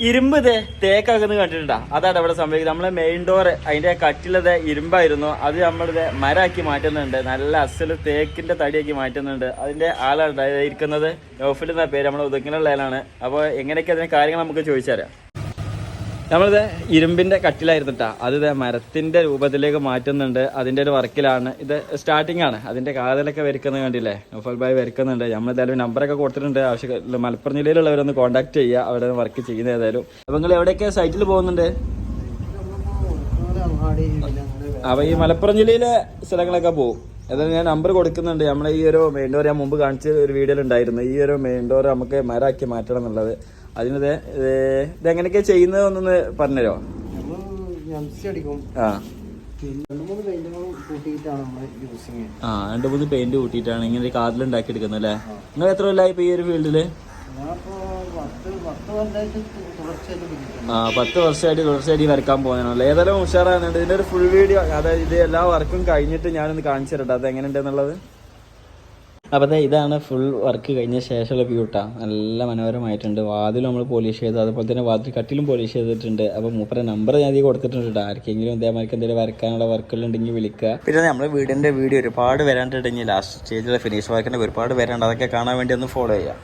ഇരുമ്പ് ഇതേ തേക്കകന്ന് കണ്ടിട്ടുണ്ടാ? അതാണ് ഇവിടെ സംഭവിക്കുന്നത്. നമ്മളെ മെയിൻ ഡോർ അതിന്റെ കട്ടിലത് ഇരുമ്പായിരുന്നു. അത് നമ്മളിത് മരാക്കി മാറ്റുന്നുണ്ട്. നല്ല അസൽ തേക്കിന്റെ തടിയാക്കി മാറ്റുന്നുണ്ട്. അതിന്റെ ആളാണ് ഇരിക്കുന്നത്. നോഫിൽ എന്ന പേര് നമ്മൾ ഉദക്കിനുള്ള ആളാണ്. അപ്പോൾ എങ്ങനെയൊക്കെ അതിന്റെ കാര്യങ്ങൾ നമുക്ക് ചോദിച്ചുതരാം? നമ്മളിത് ഇരുമ്പിന്റെ കട്ടിലായിരുന്നു കേട്ടോ അത് ഇതേ മരത്തിന്റെ രൂപത്തിലേക്ക് മാറ്റുന്നുണ്ട്. അതിന്റെ ഒരു വർക്കിലാണ്. ഇത് സ്റ്റാർട്ടിംഗ് ആണ്. അതിന്റെ കാതലൊക്കെ വരക്കുന്നത് കണ്ടില്ലേ? നഫൽ ബായ് വരക്കുന്നുണ്ട് നമ്മൾ ഏതായാലും നമ്പറൊക്കെ കൊടുത്തിട്ടുണ്ട്. ആവശ്യം മലപ്പുറം ജില്ലയിലുള്ളവരൊന്ന് കോൺടാക്ട് ചെയ്യുക. അവിടെ വർക്ക് ചെയ്യുന്ന ഏതായാലും. അപ്പൊ നിങ്ങൾ എവിടെയൊക്കെ സൈറ്റിൽ പോകുന്നുണ്ട്? അപ്പൊ ഈ മലപ്പുറം ജില്ലയിലെ സ്ഥലങ്ങളൊക്കെ പോകും ഏതായാലും ഞാൻ നമ്പർ കൊടുക്കുന്നുണ്ട്. നമ്മളെ ഈ ഒരു മെയിൻ ഡോർ ഞാൻ മുമ്പ് കാണിച്ച ഒരു വീഡിയോയിൽ ഉണ്ടായിരുന്നു. ഈ ഒരു മെയിൻ ഡോർ നമുക്ക് മരാക്കി മാറ്റണം എന്നുള്ളത്. അതിനത് ഇതെങ്ങനെയൊക്കെ ചെയ്യുന്നത് ഒന്നൊന്ന് പറഞ്ഞുതരോ? ആ. ആ രണ്ട് മൂന്ന് പെയിന്റ് കൂട്ടിയിട്ടാണ് ഇങ്ങനെ ഒരു കാതിൽ ഉണ്ടാക്കി എടുക്കുന്നത് അല്ലേ? നിങ്ങൾ എത്ര കൊല്ലായി ഇപ്പൊ ഈ ഒരു ഫീൽഡിൽ? ആ പത്ത് വർഷമായിട്ട് തുടർച്ചയായിട്ട് വരക്കാൻ പോകുന്നതാണല്ലോ. ഏതായാലും ഉഷാറാകുന്നുണ്ട്. ഇതിന്റെ ഒരു ഫുൾ വീഡിയോ അതായത് ഇത് എല്ലാ വർക്കും കഴിഞ്ഞിട്ട് ഞാനൊന്ന് കാണിച്ചു തരട്ടെ അത് എങ്ങനെയുണ്ടെന്നുള്ളത് അപ്പോൾ അതെ ഇതാണ് ഫുൾ വർക്ക് കഴിഞ്ഞ ശേഷമുള്ള വ്യൂ കേട്ടോ നല്ല മനോഹരമായിട്ടുണ്ട്. വാതിൽ നമ്മൾ പോളിഷ് ചെയ്തു. അതുപോലെ തന്നെ വാതിൽ കട്ടിലും പോളിഷ് ചെയ്തിട്ടുണ്ട്. അപ്പോൾ മൂപ്പരെ നമ്പർ ഞാൻ അധികം കൊടുത്തിട്ടുണ്ട് കേട്ടോ ആർക്കെങ്കിലും ഇതേമാതിരി എന്തെങ്കിലും വരക്കാനുള്ള വർക്കുകളുണ്ടെങ്കിൽ വിളിക്കുക. പിന്നെ നമ്മുടെ വീടിന്റെ വീഡിയോ ഒരുപാട് വരാണ്ടിട്ടുണ്ടെങ്കിൽ ലാസ്റ്റ് സ്റ്റേജിലെ ഫിനിഷ് വർക്കിന്റെ ഒരുപാട് വരാണ്ട്. അതൊക്കെ കാണാൻ വേണ്ടി ഒന്ന് ഫോളോ ചെയ്യാം.